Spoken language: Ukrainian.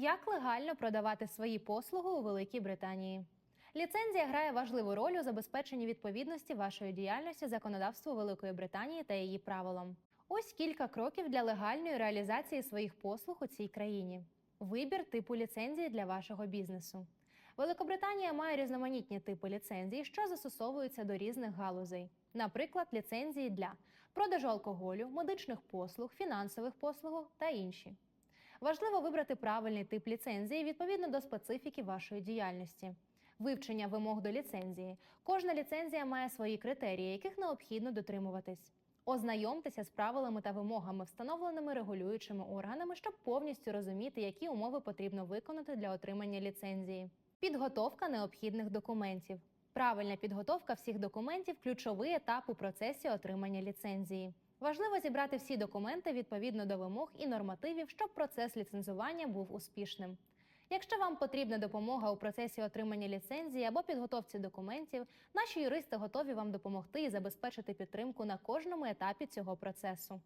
Як легально продавати свої послуги у Великій Британії? Ліцензія грає важливу роль у забезпеченні відповідності вашої діяльності законодавству Великої Британії та її правилам. Ось кілька кроків для легальної реалізації своїх послуг у цій країні. Вибір типу ліцензії для вашого бізнесу. Великобританія має різноманітні типи ліцензій, що застосовуються до різних галузей. Наприклад, ліцензії для продажу алкоголю, медичних послуг, фінансових послуг та інші. Важливо вибрати правильний тип ліцензії відповідно до специфіки вашої діяльності. Вивчення вимог до ліцензії. Кожна ліцензія має свої критерії, яких необхідно дотримуватись. Ознайомтеся з правилами та вимогами, встановленими регулюючими органами, щоб повністю розуміти, які умови потрібно виконати для отримання ліцензії. Підготовка необхідних документів. Правильна підготовка всіх документів ключовий етап у процесі отримання ліцензії. Важливо зібрати всі документи відповідно до вимог і нормативів, щоб процес ліцензування був успішним. Якщо вам потрібна допомога у процесі отримання ліцензії або підготовці документів, наші юристи готові вам допомогти і забезпечити підтримку на кожному етапі цього процесу.